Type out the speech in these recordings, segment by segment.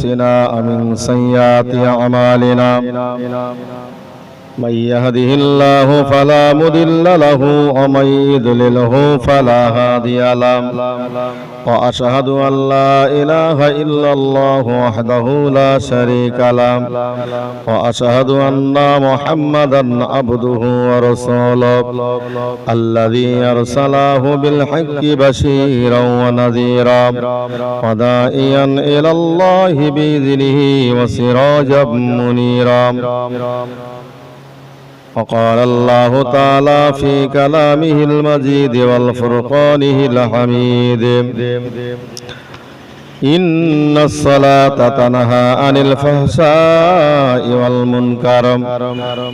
سنا امن سیات اعمالنا من يهده الله فلا مضل له ومن يضلله فلا هادي له وأشهد أن لا إله إلا الله وحده لا شريك له وأشهد أن محمدا عبده ورسوله الذي أرسله بالحق بشيرا ونذيرا ودائيا إلى الله بإذنه وسراجا منيرا وقال الله تعالى في كلامه المجيد والفرقانه الحميد إن الصلاة تنهى عن الفحشاء والمنكر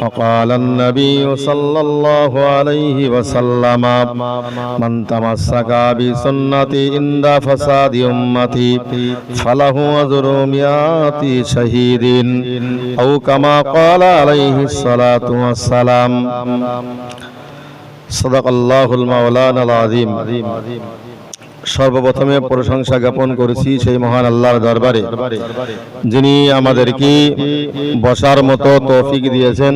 وقال النبي صلى الله عليه وسلم من تمسك بسنتي عند فساد أمتي فله أجر مئات شهيد أو كما قال عليه الصلاة والسلام صدق الله المولانا العظيم সর্বপ্রথমে প্রশংসা জ্ঞাপন করেছি সেই মহান আল্লাহর দরবারে। যিনি আমাদেরকে বসার মতো তৌফিক দিয়েছেন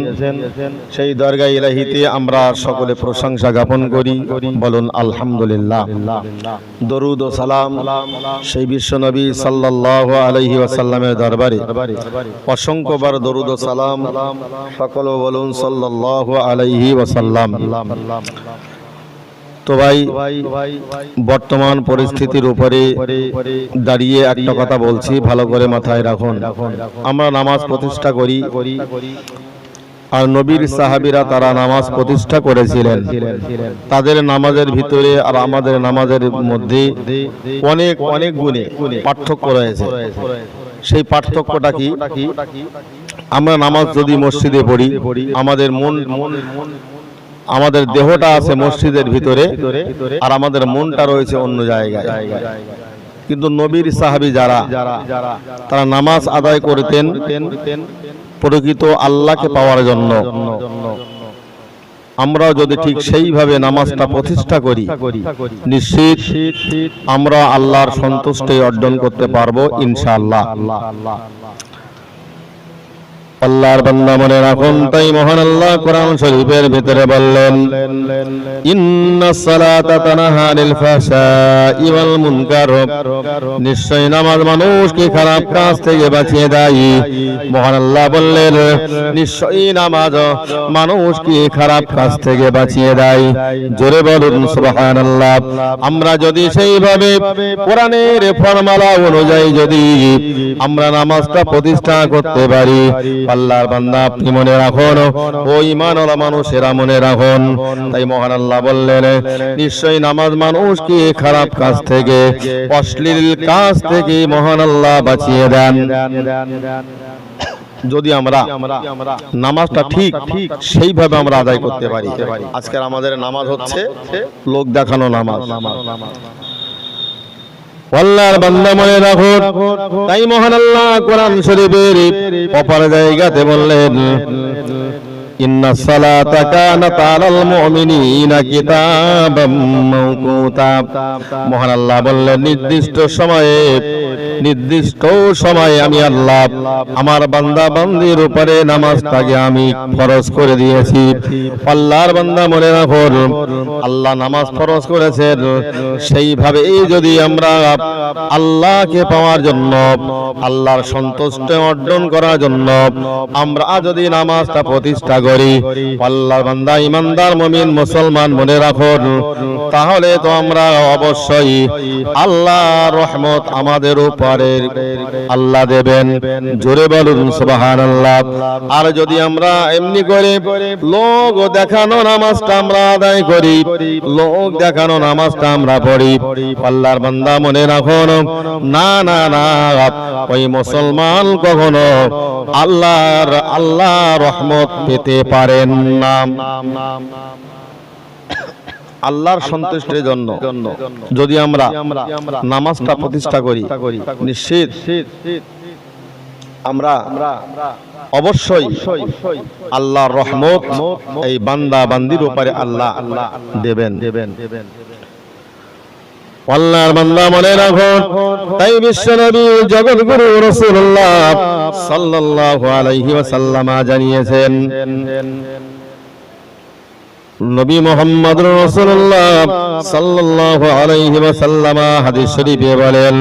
সেই দরগা ইলাহিতে আমরা সকলে প্রশংসা জ্ঞাপন করি। বলুন আলহামদুলিল্লাহ। দরুদ ও সালাম সেই বিশ্বনবী সাল্লাল্লাহু আলাইহি ওয়াসাল্লামের দরবারে। অসংখ্যবার দরুদ ও সালাম সকল বলুন সাল্লাল্লাহু আলাইহি ওয়াসাল্লাম। তো ভাই, বর্তমান পরিস্থিতির উপরে দাঁড়িয়ে একটা কথা বলছি, ভালো করে মাথায় রাখুন। আমরা নামাজ প্রতিষ্ঠা করি, আর নবীর সাহাবিরা তারা নামাজ প্রতিষ্ঠা করেছিলেন। তাদের নামাজের ভিতরে আর আমাদের নামাজের মধ্যে অনেক অনেক গুণে পার্থক্য রয়েছে। সেই পার্থক্যটা কি? আমরা নামাজ যদি মসজিদে পড়ি, আমাদের মন আমাদের দেহটা আছে মসজিদের ভিতরে আর আমাদের মনটা রয়েছে অন্য জায়গায়। কিন্তু নবীর সাহাবি যারা তারা নামাজ আদায় করতেন প্রকৃত আল্লাহকে পাওয়ার জন্য। আমরা যদি ঠিক সেইভাবে নামাজটা প্রতিষ্ঠা করি নিশ্চিত আমরা আল্লাহর সন্তুষ্টি অর্জন করতে পারব ইনশাআল্লাহ। আল্লাহর বান্দা মনে রাখুন, তাই মহান আল্লাহ কোরআন শরীফের ভিতরে বললেন ইন্নাস সালাতা তানহা আনিল ফাহশাই ওয়াল মুনকার। নিশ্চয় নামাজ মানুষকে খারাপ কাজ থেকে বাঁচিয়ে দেয়। মহান আল্লাহ বললেন, নিশ্চয়ই নামাজ মানুষকে খারাপ কাজ থেকে বাঁচিয়ে দেয়। জোরে বলুন, সুবহানাল্লাহ। আমরা যদি সেইভাবে কোরআনের ফরমালা অনুযায়ী যদি আমরা নামাজটা প্রতিষ্ঠা করতে পারি আল্লাহর বান্দা আপনি মনে রাখুন। ও ইমানওয়ালা মানুষেরা মনে রাখুন। তাই মহান আল্লাহ বললেন, নিশ্চয়ই নামাজ মানুষকে খারাপ কাজ থেকে, অশ্লীল কাজ থেকে মহান আল্লাহ বাঁচিয়ে দেন। যদি আমরা নামাজটা ঠিক সেইভাবে আমরা আদায় করতে পারি। আজকের আমাদের নামাজ হচ্ছে লোক দেখানো নামাজ। আল্লাহর বান্দা মনে রাখো। তাই মহান আল্লাহ কোরআন শরীফের অপর জায়গাতে বললেন, ইন্না সালাতা কানাত আলাল মুমিনিনা কিতাবাম মাওকুতা। মহান আল্লাহ বললেন, নির্দিষ্ট সময়ে নির্দিষ্ট সময়ে আমি আল্লাহ আমার বান্দা বান্দির উপরে নামাজটাকে আমি ফরজ করে দিয়েছি। আল্লাহর বান্দা মনে রাখুন, আল্লাহ নামাজ ফরজ করেছেন। সেইভাবে যদি আমরা আল্লাহকে পাওয়ার জন্য, আল্লাহর সন্তুষ্ট অর্জন করার জন্য আমরা যদি নামাজটা প্রতিষ্ঠা করি, আল্লাহর বান্দা ইমানদার, মমিন, মুসলমান মনে রাখুন, তাহলে তো আমরা অবশ্যই আল্লাহ রহমত আমাদের উপরে আল্লাহ দেবেন। জোরে বলুন, সুবহানাল্লাহ। আর যদি আমরা এমনি করে লোক দেখানো নামাজটা আমরা আদায় করি, লোক দেখানো নামাজটা আমরা পড়ি, আল্লাহর বান্দা মনে রাখুন, না না না, ওই মুসলমান কখনো আল্লাহর আল্লাহ রহমত পেতে পারেন না। আল্লাহর সন্তুষ্টির জন্য। যদি আমরা নামাজটা প্রতিষ্ঠা করি, নিশ্চিত আমরা অবশ্যই আল্লাহর রহমত এই বান্দা বান্দির উপরে আল্লাহ আল্লাহ দেবেন দেবেন। আল্লাহর বান্দা মনে রাখো, তাই বিশ্ব নবী, জগৎগুরু রাসূলুল্লাহ সাল্লাল্লাহু আলাইহি ওয়াসাল্লাম জানিয়েছেন নবী মোহাম্মদ রাসূলুল্লাহ সাল্লাল্লাহু আলাইহি ওয়াসাল্লাম হাদিস শরীফে বলেন,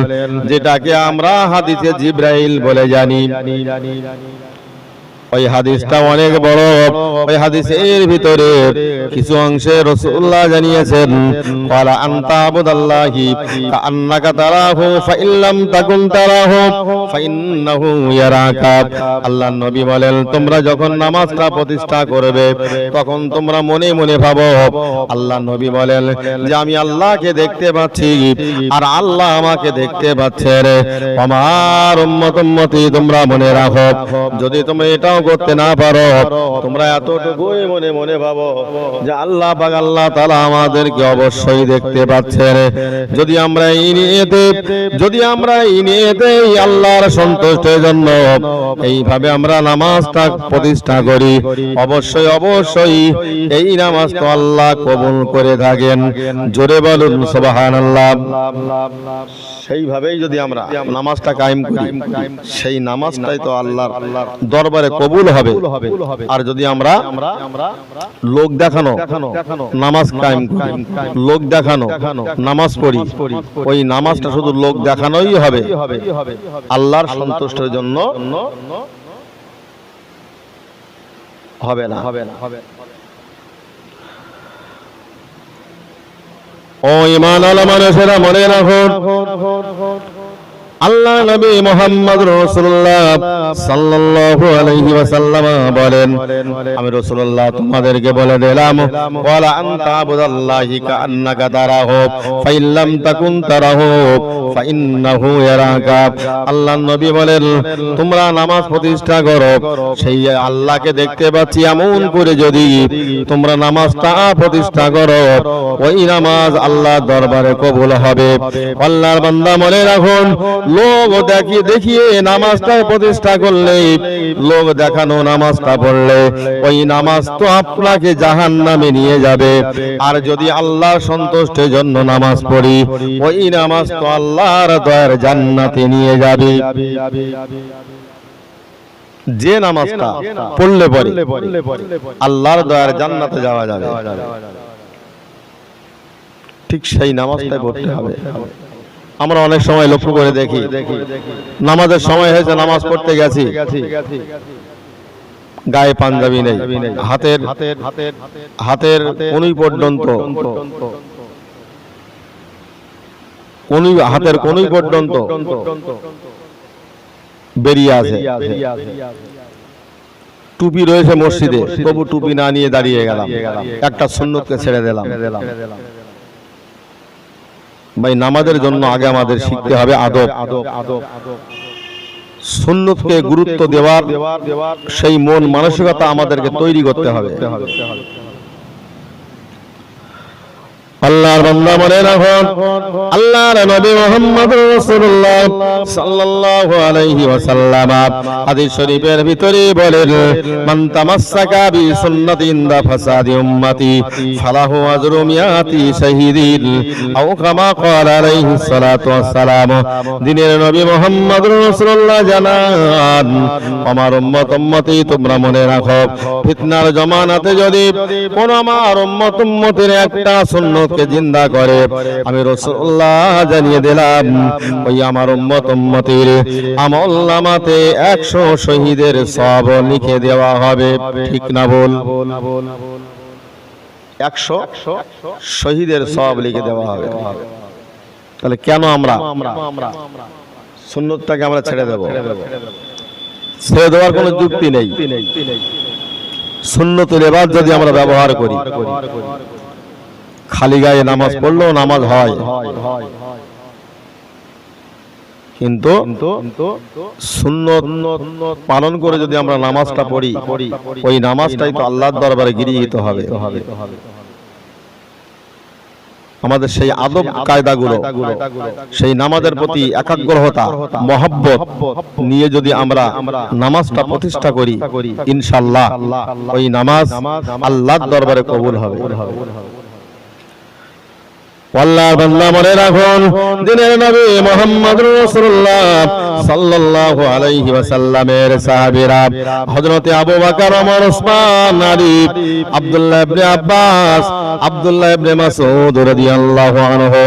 যেটাকে আমরা হাদিসে জিব্রাইল বলে জানি। ওই হাদিসটা অনেক বড়, ওই হাদিসের ভিতরে কিছু অংশে রাসূলুল্লাহ জানিয়েছেন ওয়ালা আনতা আবুদাল্লাহি, কাআন্নাকা তারাহু, ফাইল্লাম তাকুন তারাহু, ফাইন্নাহু ইয়ারাকা। নবী বলেন, তোমরা যখন নামাজটা প্রতিষ্ঠা করবে, তখন তোমরা মনে মনে ভাবো। আল্লাহর নবী বলেন, যে আমি আল্লাহকে দেখতে পাচ্ছি আর আল্লাহ আমাকে দেখতে পাচ্ছে রে। আমার উম্মত উম্মতি তোমরা মনে রাখো। যদি তুমি এটাও করতে না পারো। তোমরা এতটুকুই মনে মনে ভাবো যে আল্লাহ পাক আল্লাহ তাআলা আমাদেরকে অবশ্যই দেখতে পাচ্ছেন। যদি আমরা এই নিয়েতে যদি আমরা এই নিয়েতে আল্লাহর সন্তুষ্টের জন্য এইভাবে আমরা নামাজটা প্রতিষ্ঠা করি অবশ্যই অবশ্যই এই নামাজ তো আল্লাহ কবুল করে থাকেন। জোরে বলুন সুবহানাল্লাহ। সেইভাবেই যদি আমরা নামাজটা কায়েম করি সেই নামাজটাই তো আল্লাহর দরবারে কবুল হবে। আর যদি আমরা লোক দেখানো নামাজ কায়েম করি লোক দেখানো নামাজ পড়ি ওই নামাজটা শুধু লোক দেখানোই হবে আল্লাহর সন্তুষ্টের জন্য হবে না। হবে না। হবে ও ইমান আলা মনে রাখুন। আল্লাহ নবী মোহাম্মদ রসুল্লাহ সাল্লাল্লাহু আলাইহি ওয়াসাল্লাম বলেন, আমি রাসূলুল্লাহ তোমাদেরকে বলে দিলাম, ওয়ালা আনতা আবুদাল্লাহি কাআন্নাকা তারাহু ফাইল্লাম তাকুন তারাহু, ফাইন্নাহু ইয়ারাকা। আল্লাহ নবী বলেন, তোমরা নামাজ প্রতিষ্ঠা করো, সেই আল্লাহকে দেখতে পাচ্ছি এমন করে যদি তোমরা নামাজটা প্রতিষ্ঠা করো, ওই নামাজ আল্লাহ দরবারে কবুল হবে। আল্লাহর বান্দা মনে রাখুন লোক দেখি, দেখিয়ে নামাজটা প্রতিষ্ঠা করলে, লোক দেখানো নামাজটা পড়লে, ওই নামাজ তো আপনাকে জাহান নামে নিয়ে যাবে। আর যদি আল্লাহ সন্তুষ্টের জন্য নামাজ পড়ি, ওই নামাজ তো আল্লাহর দয়ার জান্নাতে নিয়ে যাবে। যে নামাজটা পড়লে পরে আল্লাহর দয়ার জান্নাতে যাওয়া যাবে। ঠিক সেই নামাজটাই পড়তে হবে। আমরা অনেক সময় লক্ষ্য করে দেখি। নামাজের সময় হয়েছে নামাজ পড়তে গেছি। গায়ে পাঞ্জাবি নেই। হাতের হাতের কোনুই পর্যন্ত। কোনুই হাতের কোনুই পর্যন্ত। বেরিয়ে আছে। টুপি রয়েছে মসজিদে। তবু টুপি না নিয়ে দাঁড়িয়ে গেলাম। একটা সুন্নতকে ছেড়ে দিলাম। ভাই নামাজের জন্য আগে আমাদের শিখতে হবে আদব। সুন্নতকে গুরুত্ব দেওয়ার সেই মন মানসিকতা আমাদেরকে তৈরি করতে হবে। আল্লাহর বান্দা মনে রাখুন আল্লাহর নবী মুহাম্মদ রাসূলুল্লাহ সাল্লাল্লাহু আলাইহি ওয়াসাল্লাম হাদিস শরীফের ভিতরে বলেন, মান তামাসসাকা বি সুন্নতি ইনদা ফাসাদি উম্মতি, ফালাহু আজরু মিয়াতি শাহীদিন, আও কামা ক্বালা আলাইহি সালাতু ওয়াসসালাম। দিনের নবী মুহাম্মদ রাসূলুল্লাহ জানান, আমার উম্মত উম্মতি, তোমরা মনে রাখো, ফিতনার জমানাতে যদি কোন আমার উম্মত উম্মতের একটা সুন্নত কে জিন্দা করে। আমি রসুল্লাহ জানিয়ে দিলাম, ওই আমার উম্মত উম্মতির একশো শহীদের সব লিখে দেওয়া হবে। ঠিক না বল একশো শহীদের সব লিখে দেওয়া হবে। তাহলে কেন আমরা সুন্নতটাকে আমরা ছেড়ে দেব? ছেড়ে দেওয়ার কোনো যুক্তি নেই। সুন্নতের এবার যদি আমরা ব্যবহার করি খালি গায়ে নামাজ পড়লেও নামাজ হয়। কিন্তু পালন করে যদি আমরা নামাজটা পড়ি, ওই নামাজটাই তো আল্লাহর দরবারে গৃহীত হবে। আমাদের সেই আদব কায়দাগুলো, সেই নামাজের প্রতি একাগ্রহতা, মহব্বত নিয়ে যদি আমরা নামাজটা প্রতিষ্ঠা করি ইনশাল্লাহ ওই নামাজ আল্লাহর দরবারে কবুল হবে। আল্লাহর বান্দা মনে রাখুন। দিনের নবী মোহাম্মদ রাসূলুল্লাহ সাল্লাল্লাহু আলাইহি ওয়াসাল্লামের সাহাবীরা, হযরতে আবু বকর, ওমর, ওসমান, আলী, আব্দুল্লাহ ইবনে আব্বাস, আব্দুল্লাহ ইবনে মাসউদ রাদিয়াল্লাহু আনহু।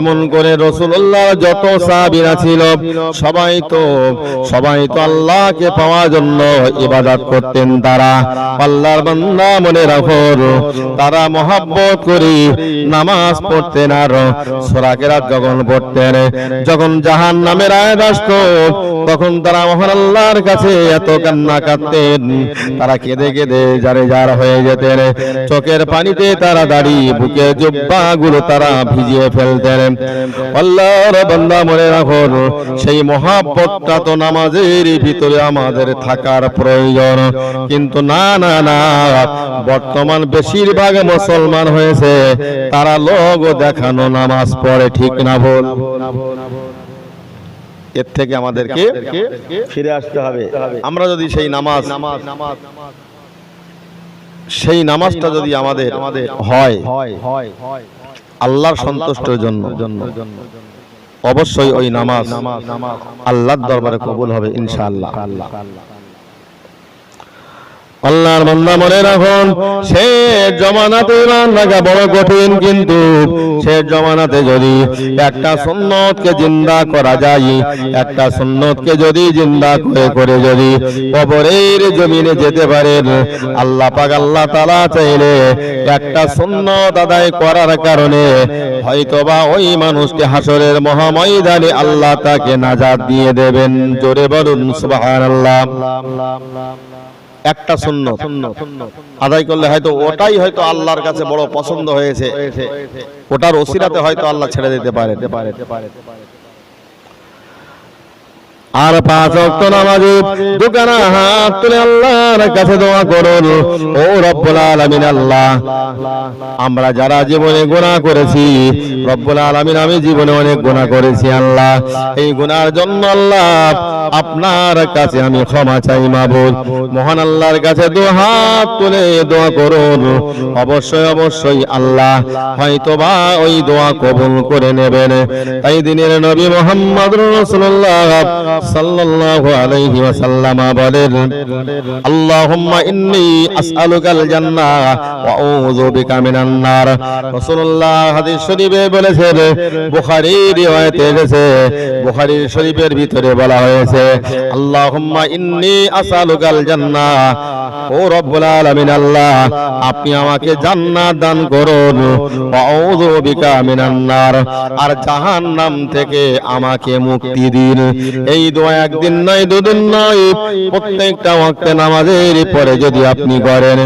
এমন করে রাসূলুল্লাহ যত সাহাবীরা ছিল, সবাই তো সবাই তো আল্লাহকে পাওয়ার জন্য ইবাদত করতেন তারা। আল্লাহর বান্দা মনে রাখুন তারা মহাব্বত করে নামাজ পড়তেন আর সোরাকেরাত যখন পড়তেন, যখন জাহান নামের আয়াত আসতো তখন তারা মহান আল্লাহর কাছে এত কান্না কাঁদতেন। তারা কেঁদে কেঁদে যারে যার হয়ে যেতেন। চোখের পানিতে তারা দাঁড়িয়ে বুকে জুব্বা গুলো তারা ভিজিয়ে ফেলতেন। আল্লাহর বান্দা মনে রাখুন, সেই মহাব্বতটা তো নামাজের ভিতরে আমাদের থাকার প্রয়োজন। কিন্তু না না না, বর্তমান বেশিরভাগ মুসলমান হয়েছে, তারা লোক দেখানো নামাজ পড়ে ঠিক না ভুল। এর থেকে আমাদেরকে ফিরে আসতে হবে। আমরা যদি সেই নামাজ সেই নামাজটা যদি আমাদের হয় আল্লাহর সন্তুষ্টের জন্য। অবশ্যই ওই নামাজ আল্লাহর দরবারে কবুল হবে ইনশাআল্লাহ। আল্লাহর বান্দা মনে রাখুন, সে জমানাতে ইমান রাখা বড় কঠিন কিন্তু সে জমানাতে যদি একটা সুন্নতকে জিন্দা করা যায়, একটা সুন্নতকে যদি জিন্দা করে করে যদি কবরের জমিনে যেতে পারেন, আল্লাহ পাক আল্লাহ তাআলা চাইলে একটা সুন্নত আদায় করার কারণে হয়তোবা ওই মানুষকে হাসরের মহাময়দানে আল্লাহ তাকে নাজাত দিয়ে দেবেন। জোরে বলুন, সুবহানাল্লাহ। একটা শূন্য আদায় করলে হয়তো ওটাই হয়তো আল্লাহর কাছে বড় পছন্দ হয়েছে। ওটার ওসিরাতে হয়তো আল্লাহ ছেড়ে দিতে পারে আর পাঁচ অক্ত নামাজে দোকানা হাত তুলে আল্লাহর কাছে দোয়া করুন। ও রব্বুল আলামিন আল্লাহ, আমরা যারা জীবনে গুনাহ করেছি, রব্বুল আলামিন আমি জীবনে অনেক গুনাহ করেছি আল্লাহ। এই গুনার জন্য আল্লাহ আপনার কাছে আমি ক্ষমা চাই, মাবুদ। মহান আল্লাহর কাছে দু হাত তুলে দোয়া করুন। অবশ্যই অবশ্যই আল্লাহ হয়তো হয়তোবা ওই দোয়া কবুল করে নেবেন। তাই দিনের নবী মোহাম্মদ রাসূলুল্লাহ সাল্লাল্লাহু আলাইহি ওয়াসাল্লাম বলেন, আল্লাহুম্মা ইন্নী আসআলুকাল জান্নাহ ওয়া আউযু বিকা মিনান নার। রাসূলুল্লাহ হাদিস শরীফে বলেছেন, বুখারী রিওয়ায়াতে এসেছে বুখারী শরীফের ভিতরে বলা হয়েছে, আল্লাহুম্মা ইন্নী আসআলুকাল জান্নাহ ও রব্বুল আলামিন আল্লাহ, আপনি আমাকে জান্নাত দান করুন। ওয়া আউযু বিকা মিনান নার। আর জাহান্নাম থেকে আমাকে মুক্তি দিন। এই দোয়া একদিন নয়, দুদিন নয়, প্রত্যেকটা ওয়াক্তে নামাজের পরে যদি আপনি করেন,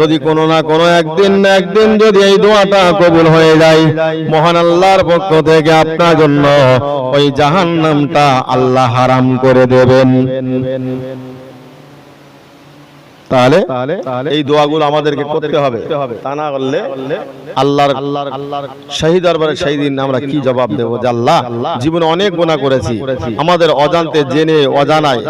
যদি কোনো না কোনো একদিন একদিন যদি এই দোয়াটা কবুল হয়ে যায়, মহান আল্লাহর পক্ষ থেকে আপনার জন্য ওই জাহান্নামটা আল্লাহ হারাম করে দেবেন। তাহলে এই দোয়াগুলো আমাদেরকে করতে হবে। তা না করলে আল্লাহর আল্লাহর আল্লাহর শাহী দরবারে সেই দিন আমরা কি জবাব দেবো? যে আল্লাহ জীবনে অনেক গোনা করেছি। আমাদের অজান্তে জেনে অজানায়